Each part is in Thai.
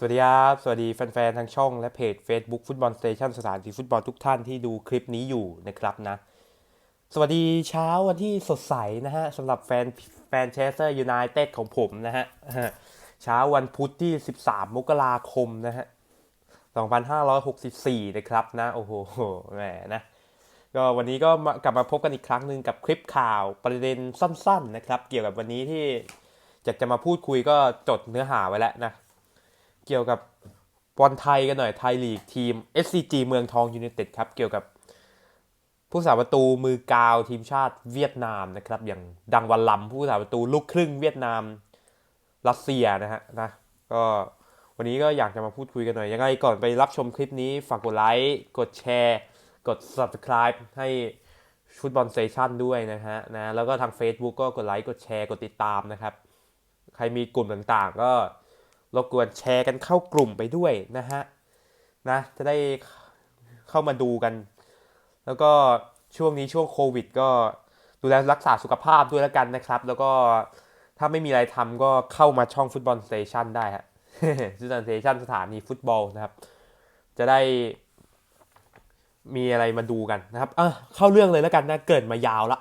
สวัสดีครับ สวัสดีแฟนๆทางช่องและเพจ Facebook ฟุตบอลสเตชันสถานที่ฟุตบอลทุกท่านที่ดูคลิปนี้อยู่นะครับนะ สวัสดีเช้าวันที่สดใสนะฮะสำหรับแฟนแฟนเชสเตอร์ยูไนเต็ดของผมนะฮะเช้าวันพุธที่ 13 มกราคมนะฮะ 2564 นะครับนะ โอ้โหแหมนะก็วันนี้ก็กลับมาพบกันอีกครั้งหนึ่งกับคลิปข่าวประเด็นสั้น ๆ นะครับ เกี่ยวกับวันนี้ที่จะจะมาพูดคุยก็จดเนื้อหาไว้แล้วนะ เกี่ยวกับบอลไทยกันหน่อยไทยลีกทีม SCG เมืองทองยูไนเต็ดครับ เกี่ยวกับผู้สาประตูมือกาวทีมชาติเวียดนามนะครับ อย่างดังวันลำผู้สาประตูลูกครึ่งเวียดนามรัสเซียนะฮะนะก็วันนี้ก็อยากจะมาพูดคุยกันหน่อยยังไงก่อนไปรับชมคลิปนี้ฝากกดไลค์กดแชร์กด subscribe ให้ฟุตบอลเตชันด้วยนะฮะนะแล้วก็ทาง Facebook ก็กดไลค์กดแชร์กดติดตามนะครับ ใครมีกลุ่มต่างๆ ก็ รบกวนแชร์กันเข้ากลุ่มไปด้วยนะฮะนะจะได้เข้ามาดูกัน แล้วก็ช่วงนี้ช่วงโควิด ก็ดูแลรักษาสุขภาพด้วยแล้วกันนะครับ แล้วก็ถ้าไม่มีอะไรทำก็เข้ามาช่องฟุตบอลสเตชันได้ฮะฟุตบอลสเตชันสถานีฟุตบอลนะครับ จะได้มีอะไรมาดูกันนะครับ เออเข้าเรื่องเลยแล้วกันนะ เกิดมายาวละ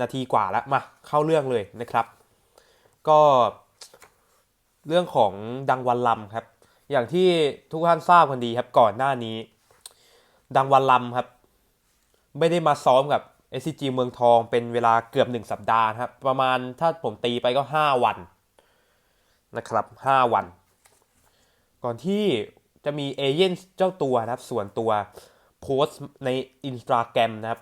นาทีกว่าล้วมา เข้าเรื่องเลยนะครับ ก็ เรื่องของดังวันลำครับ อย่างที่ทุกท่านทราบกันดีครับก่อนหน้านี้ ดังวันลำครับ ไม่ได้มาซ้อมกับ SCG เมืองทองเป็นเวลาเกือบหนึ่งสัปดาห์ครับ ประมาณถ้าผมตีไปก็ 5 วันนะครับ 5 วัน ก่อนที่จะมีเอเย่นเจ้าตัวนะครับ ส่วนตัวโพสต์ในอินสตาแกรมนะครับ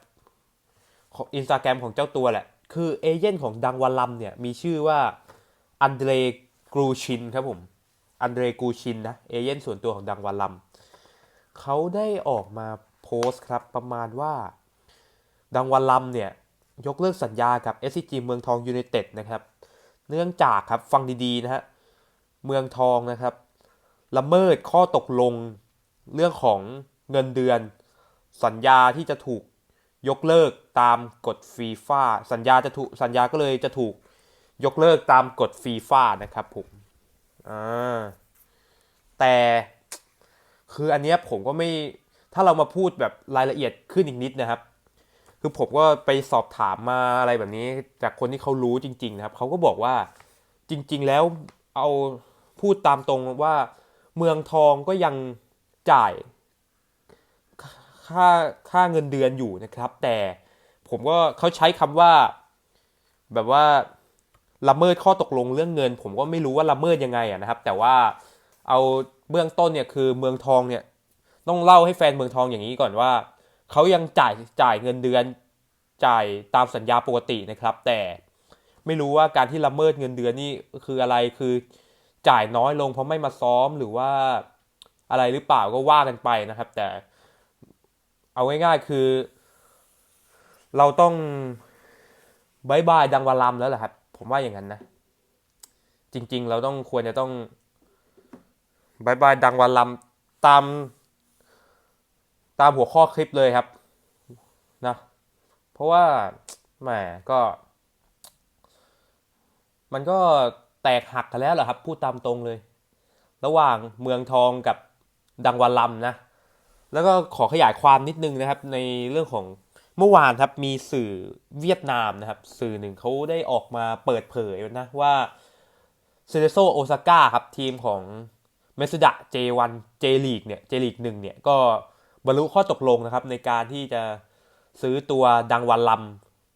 อินสตาแกรมของเจ้าตัวแหละ คือเอเย่นของดังวันลำเนี่ย มีชื่อว่าอันเดร กรูชินครับผม อันเดรกูชินนะ เอเย่นส่วนตัวของดังวันลำเขาได้ออกมาโพสต์ครับประมาณว่า ดังวันลำเนี่ย ยกเลิกสัญญากับ SCG เมืองทองยูไนเต็ดนะครับ เนื่องจากครับฟังดีๆนะฮะ เมืองทองนะครับละเมิดข้อตกลงเรื่องของเงินเดือน สัญญาที่จะถูกยกเลิกตามกฎฟีฟ่าสัญญาจะถูกสัญญาก็เลยจะถูก ยกเลิกตามกฎฟีฟ่านะครับผมอ่าแต่คืออันเนี้ยผมก็ไม่ถ้าเรามาพูดแบบรายละเอียดขึ้นอีกนิดนะครับ คือผมก็ไปสอบถามมาอะไรแบบนี้ จากคนที่เขารู้จริง ๆ นะครับเขาก็บอกว่าจริง ๆ แล้วเอาพูดตามตรงว่าเมืองทองก็ยังจ่ายค่าค่าเงินเดือนอยู่นะครับ แต่ผมก็เขาใช้คำว่าแบบว่า ละเมิดข้อตกลงเรื่องเงิน ผมก็ไม่รู้ว่าละเมิดยังไงะนะครับ แต่ว่าเอาเบื้องต้นเนี่ยคือเมืองทองเนี่ยต้องเล่าให้แฟนเมืองทองอย่างนี้ก่อนว่าเขายังจ่ายจ่ายเงินเดือนจ่ายตามสัญญาปกตินะครับ แต่ไม่รู้ว่าการที่ละเมิดเงินเดือนนี่คืออะไรคือจ่ายน้อยลงเพราะไม่มาซ้อมหรือว่าอะไรหรือเปล่าก็ว่ากันไปนะครับ แต่เอาง่ายๆคือ เราต้องบายบายดังวาลามแล้วแหละครับ ผมว่าอย่างนั้นนะ จริง ๆ เราต้องควรจะต้องบายบายดังวาลามตาม ตามหัวข้อคลิปเลยครับนะเพราะว่าแหมก็ มันก็แตกหักกันแล้วเหรอครับ พูดตามตรงเลย ระหว่างเมืองทองกับดังวันลำนะ แล้วก็ขอขยายความนิดนึงนะครับ ในเรื่องของ เมื่อวานครับมีสื่อเวียดนามนะครับ สื่อหนึ่งเขาได้ออกมาเปิดเผยนะว่าเซเลโซโอซาก้าครับทีมของเมสดะ J1 J ลีกเนี่ย J ลีกหนึ่งเนี่ยก็บรรลุข้อตกลงนะครับ ในการที่จะซื้อตัวดังวันล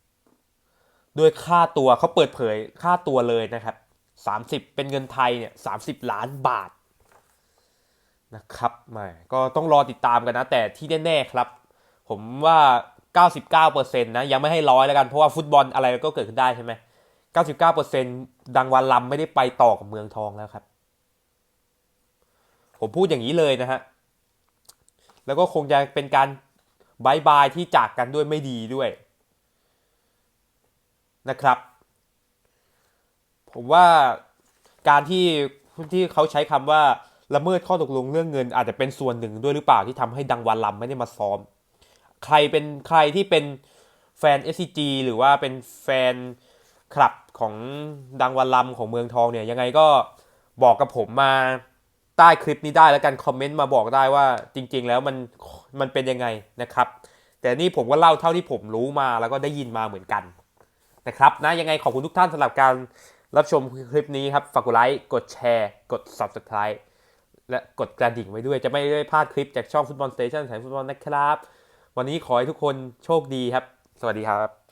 ำด้วยค่าตัวเขาเปิดเผยค่าตัวเลยนะครับ 30 เป็นเงินไทยเนี่ย30 ล้านบาทนะครับไม่ก็ต้องรอติดตามกันนะ แต่ที่แน่ ๆ ครับ ผมว่า 99%นะยังไม่ให้ร้อยแล้วกันเพราะว่าฟุตบอลอะไรก็เกิดขึ้นได้ใช่ไหม99%ดังวันลำไม่ได้ไปต่อกับเมืองทองแล้วครับ ผมพูดอย่างนี้เลยนะฮะ แล้วก็คงจะเป็นการบายบายที่จากกันด้วยไม่ดีด้วยนะครับ ผมว่าการที่ที่เขาใช้คำว่าละเมิดข้อตกลงเรื่องเงินอาจจะเป็นส่วนหนึ่งด้วยหรือเปล่าที่ทำให้ดังวันลำไม่ได้มาซ้อม ใครเป็นใครที่เป็นแฟน SCG หรือว่าเป็นแฟนคลับของดังวันลำของเมืองทองเนี่ยยังไงก็บอกกับผมมาใต้คลิปนี้ได้แล้วกันคอมเมนต์มาบอกได้ว่าจริง ๆ แล้วมันมันเป็นยังไงนะครับ แต่นี่ผมก็เล่าเท่าที่ผมรู้มาแล้วก็ได้ยินมาเหมือนกันนะครับนะยังไงขอบคุณทุกท่านสำหรับการรับชมคลิปนี้ครับฝากกดไลค์กดแชร์ กด subscribe และกดกระดิ่งไว้ด้วยจะไม่ได้พลาดคลิปจากช่องฟุตบอลสเตชันแสงฟุตบอลนะครับ วันนี้ขอให้ทุกคนโชคดีครับ สวัสดีครับ